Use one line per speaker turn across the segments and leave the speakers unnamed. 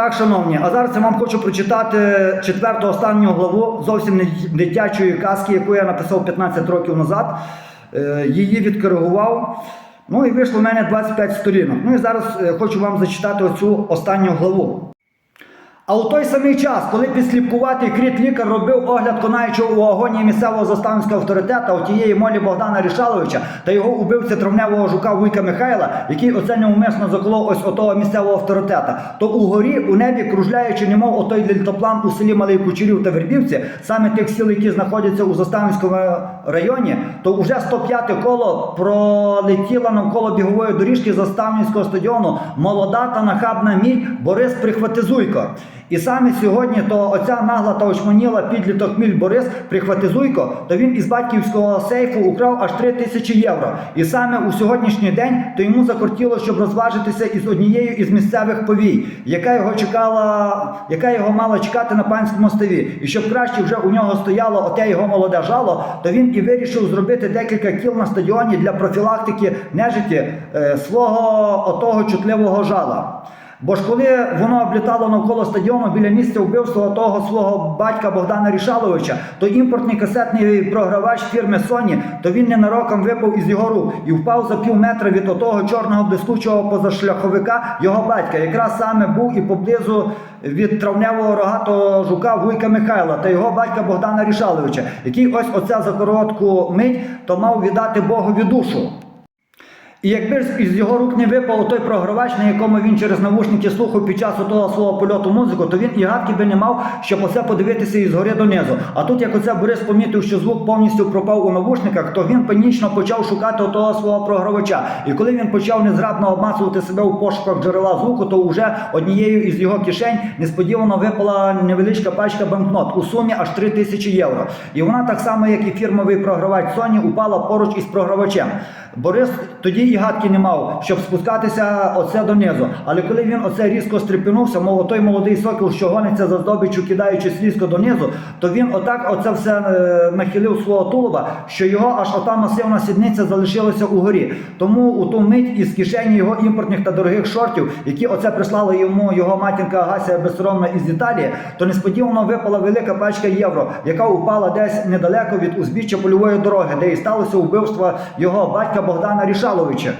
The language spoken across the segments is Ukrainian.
Так, шановні, а зараз я вам хочу прочитати четверту останню главу зовсім дитячої казки, яку я написав 15 років назад. Е, Її відкоригував. Ну і вийшло в мене 25 сторінок. Ну і зараз е, хочу вам зачитати оцю останню главу. А у той самий час, коли підсліпкуватий кріт лікар робив огляд конаючого у агонії місцевого заставницького авторитета у тієї молі Богдана Рішаловича та його убивця травневого жука Вуйка Михайла, який оце неумисно заколов ось отого місцевого авторитета, то угорі у небі, кружляючи, немов отой літоплан у селі Малий Кучерів та Вербівці, саме тих сіл, які знаходяться у Заставницькому районі, то уже 105 коло пролетіла навколо бігової доріжки Заставницького стадіону молода та нахабна міль Борис Прихватизуйко. І саме сьогодні то оця нагла та очманіла підліток Міль Борис Прихватизуйко, то він із батьківського сейфу украв аж 3 тисячі євро. І саме у сьогоднішній день то йому закортіло, щоб розважитися із однією із місцевих повій, яка його чекала, яка його мала чекати на панському мостові. І щоб краще вже у нього стояло оте його молоде жало, то він і вирішив зробити декілька кіл на стадіоні для профілактики нежиті е, свого отого чутливого жала. Бо ж коли воно облітало навколо стадіону біля місця вбивства того свого батька Богдана Рішаловича, то імпортний касетний програвач фірми Sony, то він ненароком випав із його рук і впав за пів метра від отого чорного блискучого позашляховика його батька. Якраз саме був і поблизу від травневого рогатого жука Вуйка Михайла та його батька Богдана Рішаловича, який ось оце за коротку мить то мав віддати Богові душу. І якби ж із його рук не випав той програвач, на якому він через навушники слухав під час того свого польоту музику, то він і гадки би не мав, щоб оце подивитися із гори донизу. А тут, як оце Борис помітив, що звук повністю пропав у навушниках, то він панічно почав шукати того свого програвача. І коли він почав незграбно обмацувати себе у пошуках джерела звуку, то вже однією із його кишень несподівано випала невеличка пачка банкнот у сумі аж 3 тисячі євро. І вона так само, як і фірмовий програвач Sony, упала поруч із програвачем. Борис тоді і гадки не мав, щоб спускатися оце донизу. Але коли він оце різко стрепенувся, мов той молодий сокіл, що гониться за здобиччю, кидаючи слізко донизу, то він отак оце все е, нахилив свого тулуба, що його аж ота масивна сідниця залишилася угорі. Тому у ту мить із кишені його імпортних та дорогих шортів, які оце прислала йому його матінка Агасія безсоромна із Італії, то несподівано випала велика пачка євро, яка упала десь недалеко від узбіччя польової дороги, де і сталося вбивство його батька Богдана Рішаловича.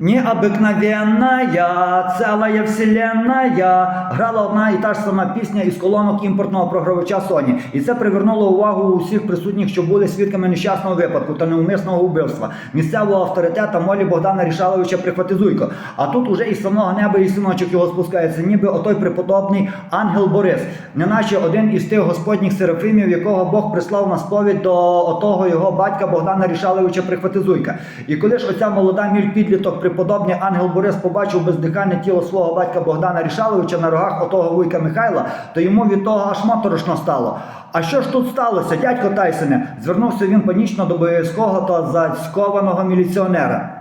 Необыкновенная, целая вселенная грала одна і та ж сама пісня із колонок імпортного програвача Sony. І це привернуло увагу усіх присутніх, що були свідками нещасного випадку та неумисного вбивства місцевого авторитета Молі Богдана Рішаловича Прихватизуйко. А тут уже із самого неба і синочок його спускається, ніби отой преподобний ангел Борис, неначе один із тих господніх серафимів, якого Бог прислав на сповідь до отого його батька Богдана Рішаловича Прихватизуйка. І коли ж оця молода міль підліток преподобний ангел Борис побачив бездихальне тіло свого батька Богдана Рішаловича на рогах отого вуйка Михайла, то йому від того аж моторошно стало. А що ж тут сталося, дядько Тайсоне? Звернувся він панічно до боязкого та зацькованого міліціонера.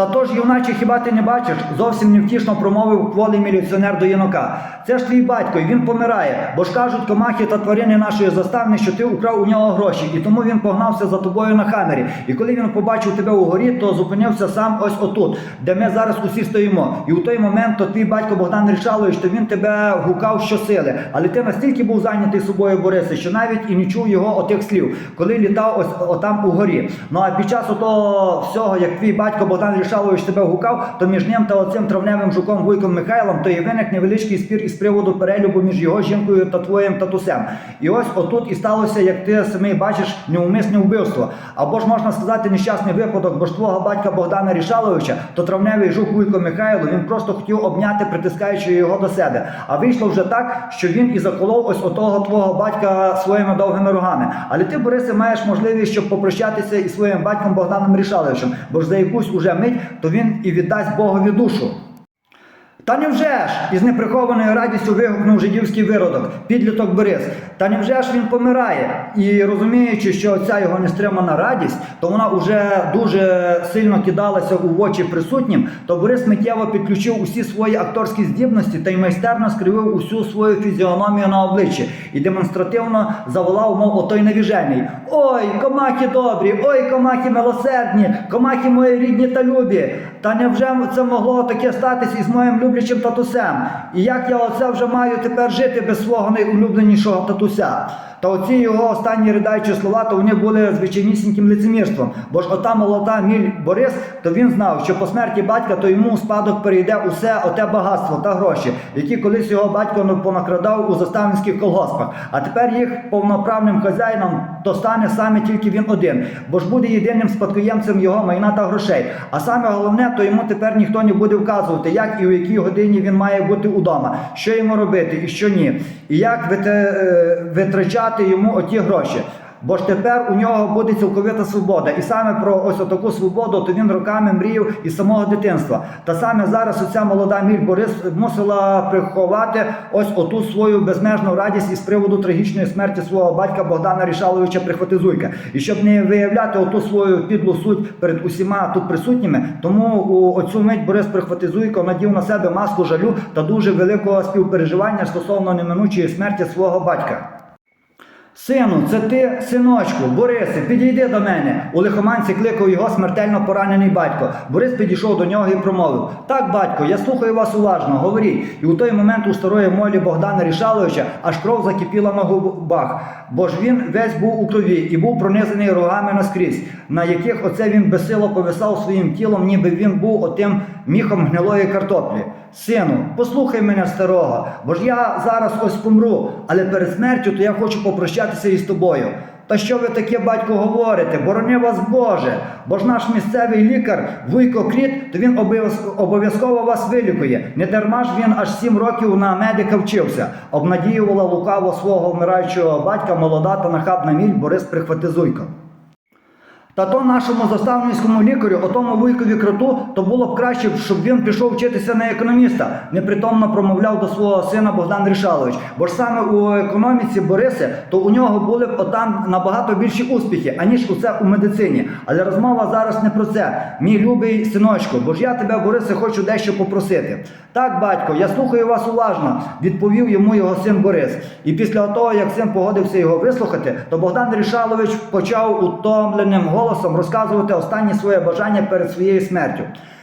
Та тож, юначе, хіба ти не бачиш? Зовсім невтішно промовив кволий міліціонер до юнака. Це ж твій батько, і він помирає, бо ж кажуть комахи та тварини нашої заставни, що ти украв у нього гроші, і тому він погнався за тобою на хамері. І коли він побачив тебе угорі, то зупинився сам ось отут, де ми зараз усі стоїмо. І у той момент то твій батько Богдан Рішалович, то він тебе гукав щосили. Але ти настільки був зайнятий собою, Борисе, що навіть і не чув його отих слів, коли літав ось отам угорі. Ну а під час того всього, як твій батько Богдан Рішалович тебе гукав, то між ним та оцим травневим жуком Вуйком Михайлом, то і виник невеличкий спір із приводу перелюбу між його жінкою та твоїм татусем. І ось отут і сталося, як ти самий бачиш, неумисне вбивство. Або ж можна сказати, нещасний випадок, бо ж твого батька Богдана Рішаловича, то травневий жук Вуйко Михайло, він просто хотів обняти, притискаючи його до себе. А вийшло вже так, що він і заколов ось отого твого батька своїми довгими рогами. Але ти, Борисе, маєш можливість, щоб попрощатися із своїм батьком Богданом Рішаловичем, бо ж за якусь уже мить, то він і віддасть Богові душу. Та невже ж? із неприхованою радістю вигукнув жидівський виродок, підліток Борис. Та невже ж він помирає? І розуміючи, що ця його нестримана радість, то вона вже дуже сильно кидалася у очі присутнім, то Борис миттєво підключив усі свої акторські здібності та й майстерно скривив усю свою фізіономію на обличчі і демонстративно заволав, мов отой навіжений. Ой, комахи добрі, ой, комахи милосердні, комахи мої рідні та любі. Та невже це могло таке статись із моїм люблячим татусем? І як я оце вже маю тепер жити без свого найулюбленішого татуся? Та оці його останні ридаючі слова, то вони були звичайнісіньким лицемірством. Бо ж ота молода міль Борис, то він знав, що по смерті батька то йому у спадок перейде усе оте багатство та гроші, які колись його батько ну, понакрадав у заставницьких колгоспах. А тепер їх повноправним хазяїном то стане саме тільки він один, бо ж буде єдиним спадкоємцем його майна та грошей. А саме головне, то йому тепер ніхто не буде вказувати, як і у якій годині він має бути удома, що йому робити і що ні, і як вите- витрачати йому оті гроші. Бо ж тепер у нього буде цілковита свобода. І саме про ось таку свободу, то він роками мріяв із самого дитинства. Та саме зараз оця молода міль Борис мусила приховати ось оту свою безмежну радість із приводу трагічної смерті свого батька Богдана Рішаловича Прихватизуйка. І щоб не виявляти оту свою підлу суть перед усіма тут присутніми, тому у оцю мить Борис Прихватизуйко надів на себе маску жалю та дуже великого співпереживання стосовно неминучої смерті свого батька. Сину, це ти, синочку, Борисе, підійди до мене. У лихоманці кликав його смертельно поранений батько. Борис підійшов до нього і промовив: Так, батько, я слухаю вас уважно, говоріть. І у той момент у старої молі Богдана Рішаловича аж кров закипіла на губах, бо ж він весь був у крові і був пронизаний рогами наскрізь, на яких оце він безсило повисав своїм тілом, ніби він був отим міхом гнилої картоплі. Сину, послухай мене старого, бо ж я зараз ось помру, але перед смертю то я хочу попрощатися із тобою. Та що ви таке, батько, говорите? Борони вас Боже, бо ж наш місцевий лікар Вуйко Кріт, то він обов'язково вас вилікує. Не дарма ж він аж сім років на медика вчився. Обнадіювала лукаво свого вмираючого батька молода та нахабна міль Борис Прихватизуйко. Та то нашому заставницькому лікарю, отому вуйкові кроту, то було б краще, щоб він пішов вчитися на економіста, непритомно промовляв до свого сина Богдан Рішалович. Бо ж саме у економіці Бориси, то у нього були б отам набагато більші успіхи, аніж усе у медицині. Але розмова зараз не про це. Мій любий синочку, бо ж я тебе, Борисе, хочу дещо попросити. Так, батько, я слухаю вас уважно, відповів йому його син Борис. І після того, як син погодився його вислухати, то Богдан Рішалович почав утомленим голосом розказувати останні своє бажання перед своєю смертю.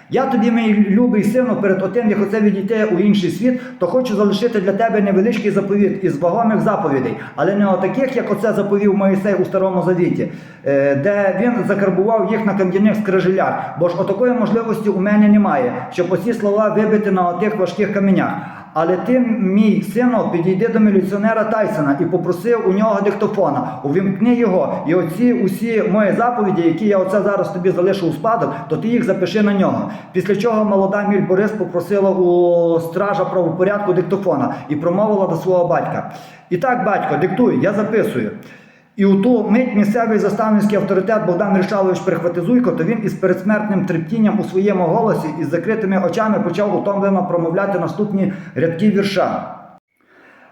Я тобі, мій любий сину, перед отим, як оце відійти у інший світ, то хочу залишити для тебе невеличкий заповіт із вагомих заповідей, але не отаких, як оце заповів Моїсей у Старому Завіті, е, де він закарбував їх на кам'яних скрижелях. Бо ж отакої можливості у мене немає, щоб оці слова вибити на отих важких каменях. Але ти, мій сину, підійди до міліціонера Тайсона і попросив у нього диктофона. Увімкни його, і оці усі мої заповіді, які я оце зараз тобі залишу у спадок, то ти їх запиши на нього. Після чого молода міль Борис попросила у стража правопорядку диктофона і промовила до свого батька. І так, батько, диктуй, я записую. І у ту мить місцевий заставницький авторитет Богдан Рішалович Прихватизуйко, то він із передсмертним трептінням у своєму голосі із закритими очами почав утомлено промовляти наступні рядки вірша.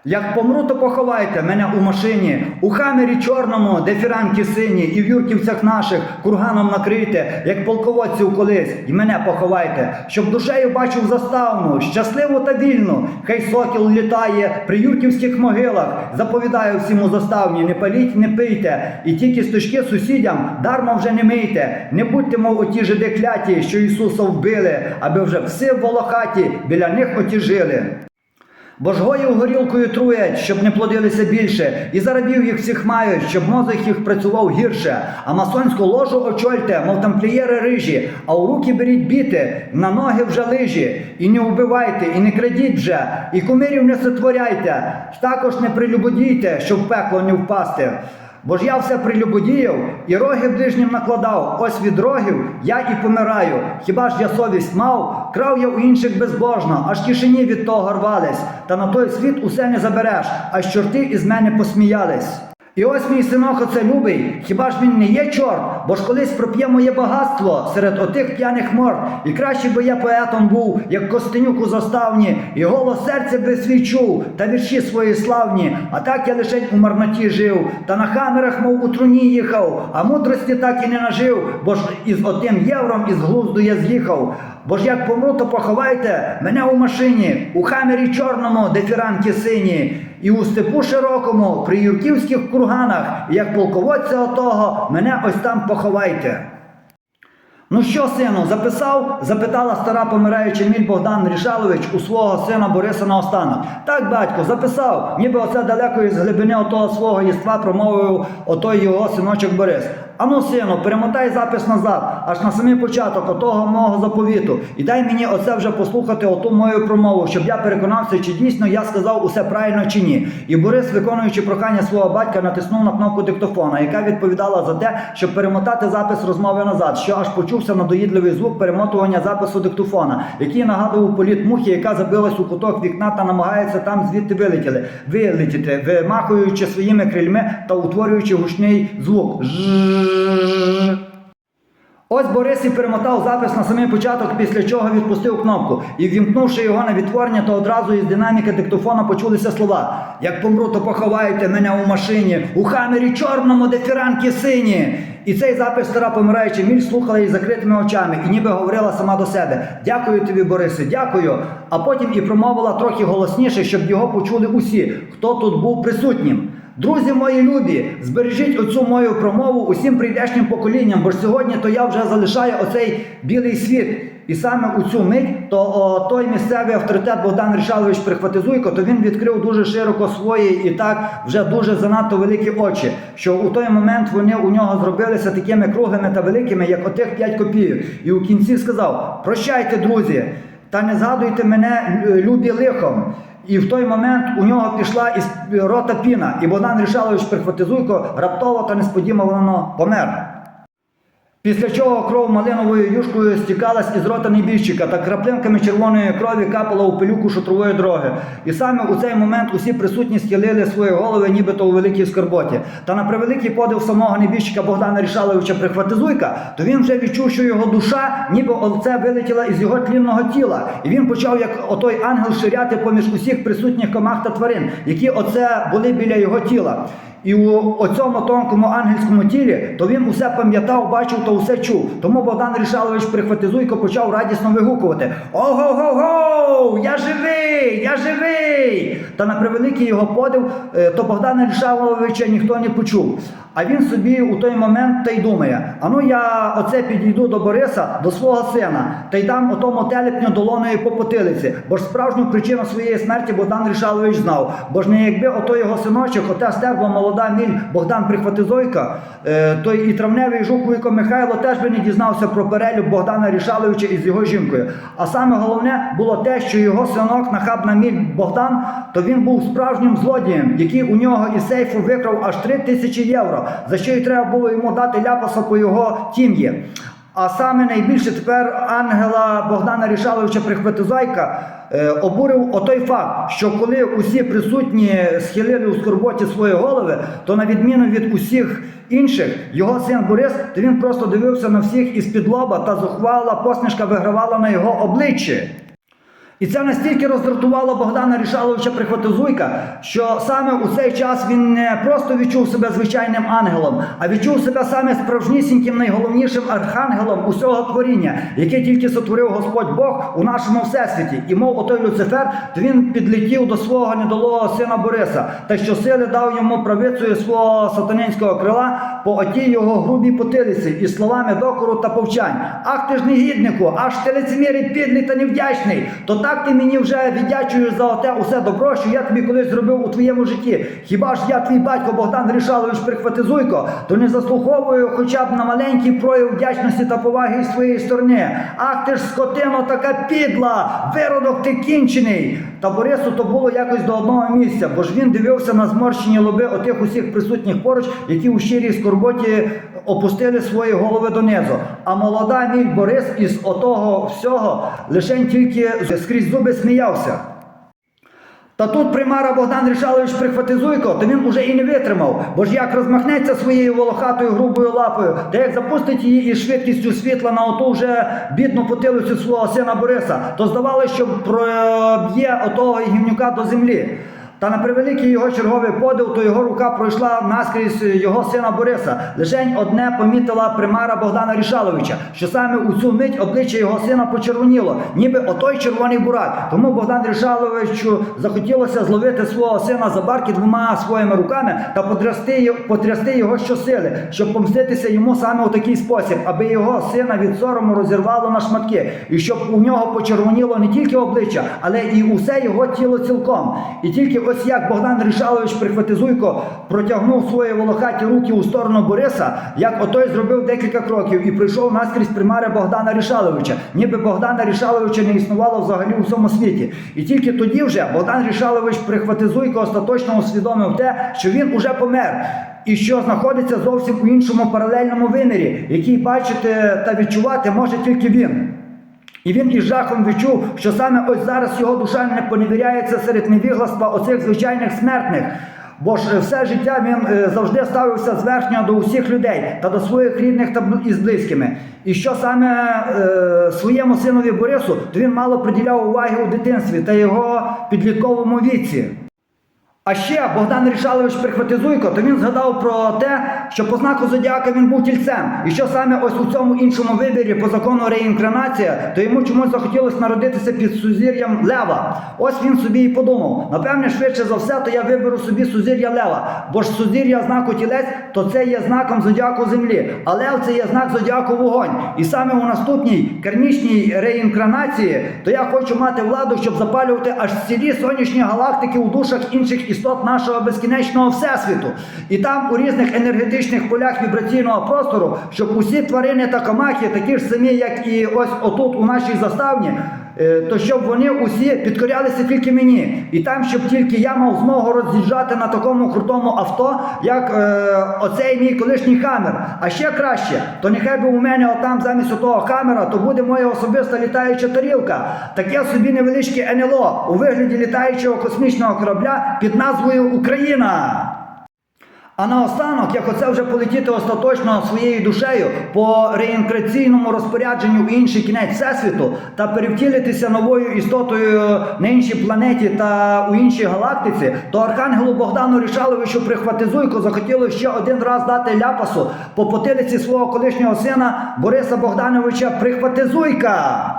Як помру, то поховайте мене у машині, у хамері чорному, де фіранки сині, і в юрківцях наших курганом накрийте, як полководців колись, і мене поховайте, щоб душею бачив заставну, щасливу та вільну. Хай сокіл літає при юрківських могилах. Заповідаю всім у заставні, не паліть, не пийте, і ті кісточки сусідям дарма вже не мийте. Не будьте, мов оті жиди кляті, що Ісуса вбили, аби вже все в волохаті біля них отіжили. Бо ж гоїв горілкою труять, щоб не плодилися більше, і зарабів їх всіх мають, щоб мозок їх працював гірше. А масонську ложу очольте, мов тамплієри рижі, а у руки беріть біти, на ноги вже лижі. І не вбивайте, і не крадіть вже, і кумирів не сотворяйте, також не прилюбодійте, щоб пекло не впасти. Бо ж я все прилюбодіяв і роги ближнім накладав. Ось від рогів я і помираю. Хіба ж я совість мав? Крав я у інших безбожно, аж кишені від того рвались. Та на той світ усе не забереш, аж чорти із мене посміялись. І ось мій синок оце любий, хіба ж він не є чорт, бо ж колись проп'є моє багатство серед отих п'яних морд. І краще би я поетом був, як Костенюк у заставні, і голос серця би свій чув, та вірші свої славні. А так я лише у марноті жив, та на хамерах, мов у труні їхав, а мудрості так і не нажив, бо ж із отим євром із глузду я з'їхав. Бо ж як помру, то поховайте мене у машині, у хамері чорному, де фіранки сині, і у степу широкому, при юрківських курганах, як полководця отого, мене ось там поховайте. Ну що, сину, записав? запитала стара помираюча міль Богдан Рішалович у свого сина Бориса наостанок. Так, батько, записав, ніби оце далеко із глибини отого свого єства промовив отой його синочок Борис. Ану, сину, перемотай запис назад, аж на самий початок отого мого заповіту. І дай мені оце вже послухати оту мою промову, щоб я переконався, чи дійсно я сказав усе правильно чи ні. І Борис, виконуючи прохання свого батька, натиснув на кнопку диктофона, яка відповідала за те, щоб перемотати запис розмови назад, що аж почувся надоїдливий звук перемотування запису диктофона, який нагадував політ мухи, яка забилась у куток вікна та намагається там звідти вилетіти, вилетіти, вимахуючи своїми крильми та утворюючи гучний звук. Жжжж. Ось Борис і перемотав запис на самий початок, після чого відпустив кнопку. І ввімкнувши його на відтворення, то одразу із динаміки диктофона почулися слова: Як помру, то поховайте мене у машині, у хамері чорному, де фіранки сині. І цей запис стара помираюча міль слухала із закритими очами і ніби говорила сама до себе: Дякую тобі, Борисе, дякую. А потім і промовила трохи голосніше, щоб його почули усі, хто тут був присутнім. Друзі мої любі, збережіть оцю мою промову усім прийдешнім поколінням, бо ж сьогодні то я вже залишаю оцей білий світ. І саме у цю мить, то о, той місцевий авторитет Богдан Рішалович Прихватизуйко, то він відкрив дуже широко свої і так вже дуже занадто великі очі. Що у той момент вони у нього зробилися такими круглими та великими, як отих 5 копійок. І у кінці сказав: Прощайте, друзі, та не згадуйте мене любі лихом. І в той момент у нього пішла із рота піна, і Богдан Рішалович Прихватизуйко раптово та несподівано помер. Після чого кров малиновою юшкою стікалась із рота небіжчика та краплинками червоної крові капала у пилюку шутрової дороги. І саме у цей момент усі присутні схилили свої голови, нібито у великій скорботі. Та на превеликий подив самого небіжчика Богдана Рішаловича Прихватизуйка, то він вже відчув, що його душа, ніби оце вилетіла із його тлінного тіла. І він почав, як отой ангел, ширяти поміж усіх присутніх комах та тварин, які оце були біля його тіла. І у оцьому тонкому ангельському тілі, то він усе пам'ятав, бачив та усе чув. Тому Богдан Рішалович Прихватизуйко почав радісно вигукувати: Ого-го-го! Я живий! Я живий! Та на превеликий його подив, е, то Богдана Рішаловича ніхто не почув. А він собі у той момент та й думає: а ну я оце підійду до Бориса, до свого сина, та й дам отому телепню долоною по потилиці. Бо ж справжню причину своєї смерті Богдан Рішалович знав. Бо ж не якби ото його синочок, оте стербло молода міль Богдан Прихватизойка, е, то і травневий жук Михайло теж би не дізнався про перелюб Богдана Рішаловича із його жінкою. А саме головне було те, що його синок, нахабна міль Богдан, то він був справжнім злодієм, який у нього із сейфу викрав аж три тисячі євро, за що й треба було йому дати ляпаса по його тім'ї. А саме найбільше тепер ангела Богдана Рішаловича Прихватизайка е, обурив отой факт, що коли усі присутні схилили у скорботі свої голови, то на відміну від усіх інших, його син Борис, то він просто дивився на всіх із-під лоба та зухвала посмішка вигравала на його обличчі. І це настільки роздратувало Богдана Рішаловича Прихватизуйка, що саме у цей час він не просто відчув себе звичайним ангелом, а відчув себе саме справжнісіньким найголовнішим архангелом усього творіння, яке тільки сотворив Господь Бог у нашому всесвіті. І мов отой Люцифер, то він підлетів до свого недолого сина Бориса, та що сили дав йому правицею свого сатанинського крила по отій його грубій потилиці і словами докору та повчань. Ах ти ж негіднику, аж ти лицемірий підлий та невдячний. То так ти мені вже віддячуєш за оте усе добро, що я тобі колись зробив у твоєму житті. Хіба ж я, твій батько Богдан Рішалович Прихватизуйко, то не заслуховую хоча б на маленький прояв вдячності та поваги з твоєї сторони. Ах ти ж скотино така підла, виродок ти кінчений. Та Борису то було якось до одного місця, бо ж він дивився на зморщені лоби отих усіх присутніх поруч, які у щирій скорботі опустили свої голови донизу. А молода міль Борис із отого всього лише тільки скрізь зуби сміявся. Та тут примара Богдан Рішалович Прихватизуйко, то він уже і не витримав, бо ж як розмахнеться своєю волохатою грубою лапою, та як запустить її із швидкістю світла на оту вже бідну потилицю свого сина Бориса, то здавалося, що проб'є отого гімнюка до землі. Та на превеликий його черговий подив, то його рука пройшла наскрізь його сина Бориса. Лишень одне помітила примара Богдана Рішаловича, що саме у цю мить обличчя його сина почервоніло, ніби отой червоний бурак. Тому Богдан Рішаловичу захотілося зловити свого сина за барки двома своїми руками та потрясти, потрясти його щосили, щоб помститися йому саме у такий спосіб, аби його сина від сорому розірвало на шматки, і щоб у нього почервоніло не тільки обличчя, але і усе його тіло цілком. І тільки ось як Богдан Рішалович Прихватизуйко протягнув свої волохаті руки у сторону Бориса, як отой зробив декілька кроків і прийшов наскрізь примари Богдана Рішаловича, ніби Богдана Рішаловича не існувало взагалі у всьому світі. І тільки тоді вже Богдан Рішалович Прихватизуйко остаточно усвідомив те, що він уже помер. І що знаходиться зовсім у іншому паралельному вимірі, який бачити та відчувати може тільки він. І він із жахом відчув, що саме ось зараз його душа не поневіряється серед невігластва оцих звичайних смертних. Бо ж е, все життя він е, завжди ставився зверхньо до усіх людей та до своїх рідних та із близькими. І що саме е, своєму синові Борису, то він мало приділяв уваги у дитинстві та його підлітковому віці. А ще Богдан Рішалович Прихватизуйко, то він згадав про те, що по знаку зодіака він був тільцем, і що саме ось у цьому іншому вибірі по закону реінкарнація, то йому чомусь захотілося народитися під сузір'ям Лева. Ось він собі і подумав. Напевне, швидше за все, то я виберу собі сузір'я Лева, бо ж сузір'я знаку тілець, то це є знаком зодіаку землі, а Лев це є знак зодіаку вогонь. І саме у наступній кармічній реінкарнації, то я хочу мати владу, щоб запалювати аж цілі сонячні галактики у душах інших істот нашого безкінечного всесвіту. І там у різних енергетичних полях вібраційного простору, щоб усі тварини та комахи, такі ж самі, як і ось отут у нашій заставні. Е, То щоб вони усі підкорялися тільки мені, і там, щоб тільки я мав змогу роз'їжджати на такому крутому авто, як е, оцей мій колишній хамер. А ще краще, то нехай би у мене отам замість того хамера, то буде моя особиста літаюча тарілка, таке собі невеличке НЛО у вигляді літаючого космічного корабля під назвою Україна. А наостанок, як оце вже полетіти остаточно своєю душею по реінкарнаційному розпорядженню в інший кінець всесвіту та перевтілитися новою істотою на іншій планеті та у іншій галактиці, то архангелу Богдану Рішаловичу Прихватизуйко захотіло ще один раз дати ляпасу по потилиці свого колишнього сина Бориса Богдановича Прихватизуйка.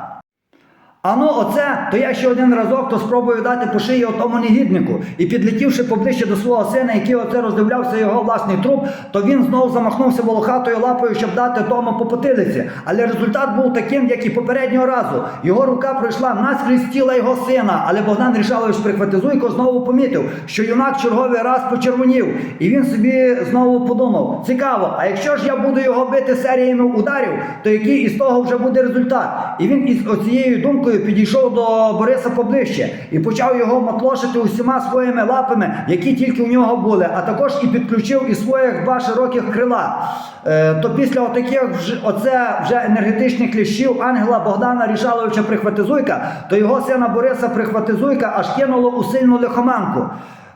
А ну оце, то я ще один разок то спробую дати по шиї отому негіднику. І підлетівши поближче до свого сина, який оце роздивлявся його власний труп, то він знову замахнувся волохатою лапою, щоб дати тому по потилиці. Але результат був таким, як і попереднього разу. Його рука пройшла наскрізь тіла його сина. Але Богдан Рішалович Прихватизуйко знову помітив, що юнак черговий раз почервонів. І він собі знову подумав: цікаво, а якщо ж я буду його бити серіями ударів, то який із того вже буде результат? І він із оцією думкою підійшов до Бориса поближче і почав його матлошити усіма своїми лапами, які тільки у нього були, а також і підключив і своїх два широких крила. Е, то після отаких оце вже енергетичних кліщів ангела Богдана Рішаловича Прихватизуйка, то його сина Бориса Прихватизуйка аж кинуло у сильну лихоманку.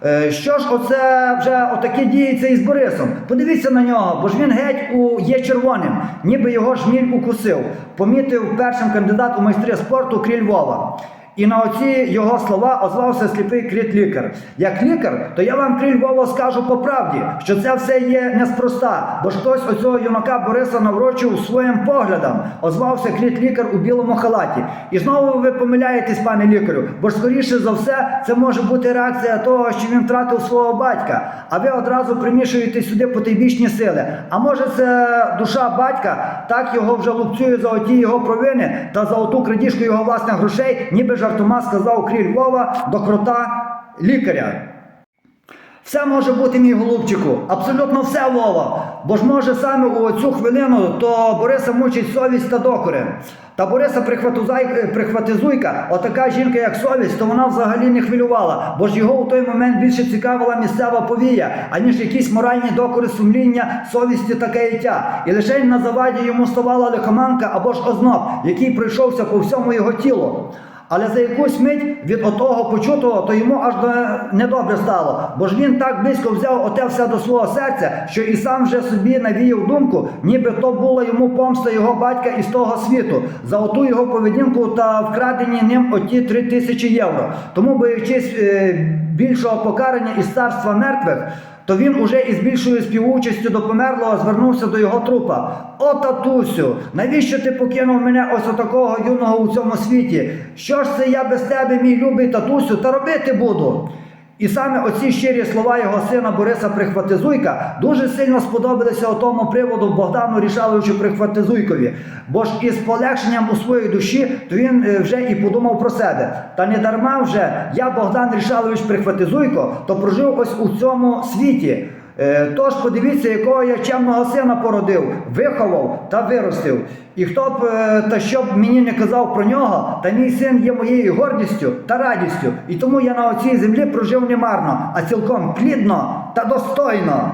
Е, Що ж оце вже отаке діється із Борисом? Подивіться на нього, бо ж він геть у є червоним, ніби його ж жміль укусив. Помітив першим кандидат у майстри спорту кріль Вова. І на оці його слова озвався сліпий кріт лікар. Як лікар, то я вам кріль Вова скажу по правді, що це все є неспроста, бо хтось оцього юнака Бориса наврочив своїм поглядам, озвався кріт лікар у білому халаті. І знову ви помиляєтесь, пане лікарю, бо ж скоріше за все це може бути реакція того, що він втратив свого батька, а ви одразу примішуєте сюди потайбічні сили. А може це душа батька, так його вже лупцює за оті його провини та за оту крадіжку його власних грошей, ніби жартома сказав кріль Вова до крота лікаря. Все може бути, мій голубчику, абсолютно все Вова. Бо ж може саме у цю хвилину то Бориса мучить совість та докори. Та Бориса прихватизуйка, отака жінка, як совість, то вона взагалі не хвилювала, бо ж його у той момент більше цікавила місцева повія, аніж якісь моральні докори сумління, совісті та каяття. І лише на заваді йому ставала лихоманка або ж озноб, який пройшовся по всьому його тілу. Але за якусь мить від отого почутого, то йому аж до недобре стало. Бо ж він так близько взяв оте все до свого серця, що і сам вже собі навіяв думку, ніби то була йому помста його батька із того світу за оту його поведінку та вкрадені ним оті три тисячі євро. Тому, боючись е, більшого покарання із царства мертвих, то він уже із більшою співучастю до померлого звернувся до його трупа. О, татусю, навіщо ти покинув мене ось отакого юного у цьому світі? Що ж це я без тебе, мій любий татусю, та робити буду? І саме оці щирі слова його сина Бориса Прихватизуйка дуже сильно сподобалися у тому приводу Богдану Рішаловичу Прихватизуйкові. Бо ж із полегшенням у своїй душі, то він е, вже і подумав про себе. Та не дарма вже я, Богдан Рішалович Прихватизуйко, то прожив ось у цьому світі. Е, Тож подивіться, якого я чемного сина породив, виховав та виростив. І хто б е, та що б мені не казав про нього, та мій син є моєю гордістю та радістю. І тому я на оцій землі прожив не марно, а цілком плідно та достойно.